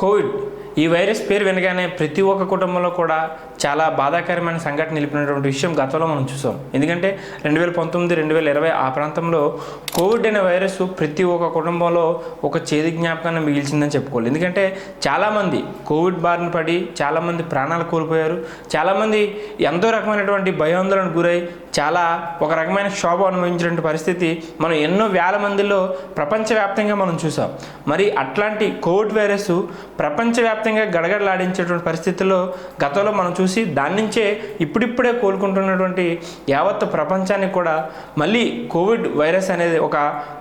Covid. ఈ virus పేరు వినగానే ప్రతి ఒక్క కుటుంబంలో కూడా చాలా బాధాకరమైన సంఘటన నిలిపినటువంటి విషయం గతంలో మనం చూసాం. ఎందుకంటే రెండు వేల పంతొమ్మిది రెండు వేల ఇరవై ఆ ప్రాంతంలో కోవిడ్ అనే వైరస్ ప్రతి ఒక్క కుటుంబంలో ఒక చేదు జ్ఞాపకాన్ని మిగిల్చిందని చెప్పుకోవాలి. ఎందుకంటే చాలామంది కోవిడ్ బారిన పడి చాలామంది ప్రాణాలు కోల్పోయారు. చాలామంది ఎంతో రకమైనటువంటి భయాందోళనకు గురై చాలా ఒక రకమైన శోభ అనుభవించినటువంటి పరిస్థితి మనం ఎన్నో వేల మందిలో ప్రపంచవ్యాప్తంగా మనం చూసాం. మరి అట్లాంటి కోవిడ్ వైరస్ ప్రపంచవ్యాప్తంగా గడగడలాడించేటువంటి పరిస్థితుల్లో గతంలో మనం చూసి దాని నుంచే ఇప్పుడిప్పుడే కోలుకుంటున్నటువంటి యావత్ ప్రపంచానికి కూడా మళ్ళీ కోవిడ్ వైరస్ అనేది ఒక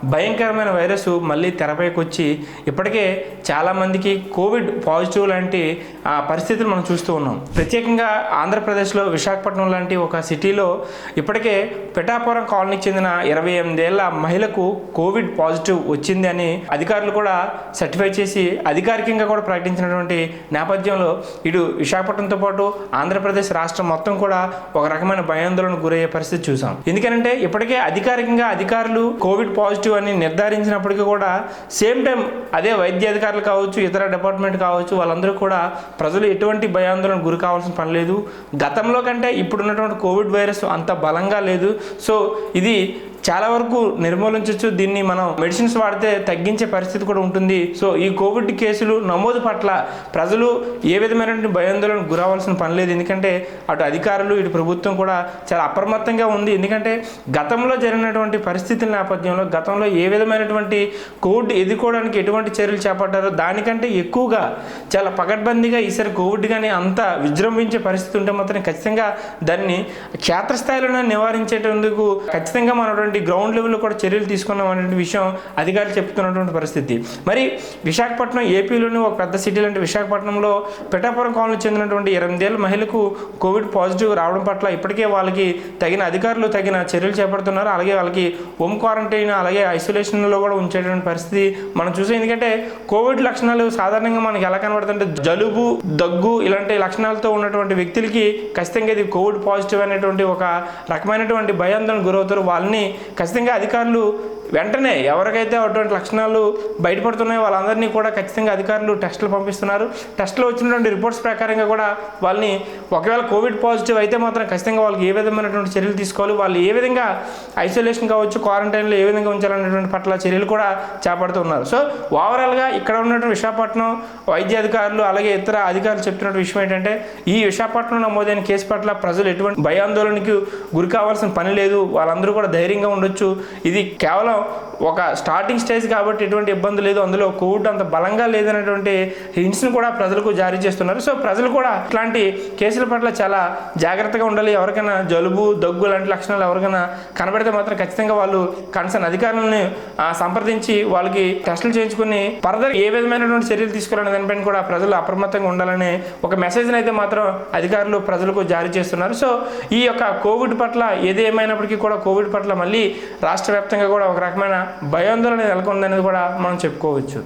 భయంకరమైన వైరస్ మళ్ళీ తెరపైకి వచ్చి ఇప్పటికే చాలామందికి కోవిడ్ పాజిటివ్ లాంటి ఆ, పరిస్థితులు మనం చూస్తూ ఉన్నాం. ప్రత్యేకంగా ఆంధ్రప్రదేశ్లో విశాఖపట్నం లాంటి ఒక సిటీలో ఇప్పటికే పిఠాపురం కాలనీకి చెందిన ఇరవై ఎనిమిదేళ్ళ మహిళకు కోవిడ్ పాజిటివ్ వచ్చింది అని అధికారులు కూడా సర్టిఫై చేసి అధికారికంగా కూడా ప్రకటించినటువంటి నేపథ్యంలో ఇటు విశాఖపట్నంతో పాటు ఆంధ్రప్రదేశ్ రాష్ట్రం మొత్తం కూడా ఒక రకమైన భయాందోళనకు గురయ్యే పరిస్థితి చూసాం. ఎందుకంటే ఇప్పటికే అధికారికంగా అధికారులు కోవిడ్ పాజిటివ్ అని నిర్ధారించినప్పటికీ కూడా సేమ్ టైం అదే వైద్య అధికారులు కావచ్చు ఇతర డిపార్ట్మెంట్ కావచ్చు వాళ్ళందరూ కూడా ప్రజలు ఎటువంటి భయాందోళన గురి కావాల్సిన పని లేదు. గతంలో కంటే ఇప్పుడున్నటువంటి కోవిడ్ వైరస్ అంత బలంగా లేదు. సో ఇది చాలా వరకు నిర్మూలించవచ్చు దీన్ని మనం మెడిసిన్స్ వాడితే తగ్గించే పరిస్థితి కూడా ఉంటుంది. సో ఈ కోవిడ్ కేసులు నమోదు పట్ల ప్రజలు ఏ విధమైనటువంటి భయాందోళనకు గురవలసిన పని లేదు. ఎందుకంటే అటు అధికారులు ఇటు ప్రభుత్వం కూడా చాలా అప్రమత్తంగా ఉంది. ఎందుకంటే గతంలో జరిగినటువంటి పరిస్థితుల నేపథ్యంలో గతంలో ఏ విధమైనటువంటి కోవిడ్ ఎదుర్కోవడానికి ఎటువంటి చర్యలు చేపట్టారో దానికంటే ఎక్కువగా చాలా పకడ్బందీగా ఈసారి కోవిడ్ కానీ అంత విజృంభించే పరిస్థితి ఉంటే మాత్రం ఖచ్చితంగా దాన్ని క్షేత్రస్థాయిలోనే నివారించేటందుకు ఖచ్చితంగా మనటువంటి గ్రౌండ్ లెవెల్లో కూడా చర్యలు తీసుకున్నాం అనే విషయం అధికారులు చెప్తున్నటువంటి పరిస్థితి. మరి విశాఖపట్నం ఏపీలోని ఒక పెద్ద సిటీ లాంటి విశాఖపట్నంలో పిఠాపురం కాలనీకి చెందినటువంటి ఎనిమిదేళ్ళ మహిళకు కోవిడ్ పాజిటివ్ రావడం పట్ల ఇప్పటికే వాళ్ళకి తగిన అధికారులు తగిన చర్యలు చేపడుతున్నారు. అలాగే వాళ్ళకి హోమ్ క్వారంటైన్ అలాగే ఐసోలేషన్లో కూడా ఉంచేటువంటి పరిస్థితి మనం చూసాం. ఎందుకంటే కోవిడ్ లక్షణాలు సాధారణంగా మనకి ఎలా కనబడుతుంటే జలుబు దగ్గు ఇలాంటి లక్షణాలతో ఉన్నటువంటి వ్యక్తులకి ఖచ్చితంగా ఇది కోవిడ్ పాజిటివ్ అనేటువంటి ఒక రకమైనటువంటి భయాందోళన గురవుతారు. వాళ్ళని ఖచ్చితంగా అధికారులు వెంటనే ఎవరికైతే అటువంటి లక్షణాలు బయటపడుతున్నాయో వాళ్ళందరినీ కూడా ఖచ్చితంగా అధికారులు టెస్టులు పంపిస్తున్నారు. టెస్టులో వచ్చినటువంటి రిపోర్ట్స్ ప్రకారంగా కూడా వాళ్ళని ఒకవేళ కోవిడ్ పాజిటివ్ అయితే మాత్రం ఖచ్చితంగా వాళ్ళకి ఏ విధమైనటువంటి చర్యలు తీసుకోవాలి వాళ్ళు ఏ విధంగా ఐసోలేషన్ కావచ్చు క్వారంటైన్లో ఏ విధంగా ఉంచాలనేటువంటి పట్ల చర్యలు కూడా చేపడుతున్నారు సో ఓవరాల్గా ఇక్కడ ఉన్నటువంటి విశాఖపట్నం వైద్య అధికారులు అలాగే ఇతర అధికారులు చెప్తున్న విషయం ఏంటంటే ఈ విశాఖపట్నం నమోదైన కేసు పట్ల ప్రజలు ఎటువంటి భయాందోళనకి గురి కావాల్సిన పని లేదు. వాళ్ళందరూ కూడా ధైర్యంగా ఉండొచ్చు. ఇది కేవలం ఒక స్టార్టింగ్ స్టేజ్ కాబట్టి ఎటువంటి ఇబ్బంది లేదు. అందులో కోవిడ్ అంత బలంగా లేదనేటువంటి హింట్స్ని కూడా ప్రజలకు జారీ చేస్తున్నారు. సో ప్రజలు కూడా ఇట్లాంటి కేసుల పట్ల చాలా జాగ్రత్తగా ఉండాలి. ఎవరికైనా జలుబు దగ్గు లాంటి లక్షణాలు ఎవరికైనా కనబడితే మాత్రం ఖచ్చితంగా వాళ్ళు కన్సర్న్ అధికారులను సంప్రదించి వాళ్ళకి టెస్టులు చేయించుకుని ఫర్దర్ ఏ విధమైనటువంటి చర్యలు తీసుకోవాలనే దానిపైన కూడా ప్రజలు అప్రమత్తంగా ఉండాలని ఒక మెసేజ్ని అయితే మాత్రం అధికారులు ప్రజలకు జారీ చేస్తున్నారు. సో ఈ యొక్క కోవిడ్ పట్ల ఏది ఏమైనప్పటికీ కూడా కోవిడ్ పట్ల మళ్ళీ రాష్ట్ర వ్యాప్తంగా కూడా ఒక రకమైన భయాందోళన నెలకొందనేది కూడా మనం చెప్పుకోవచ్చు.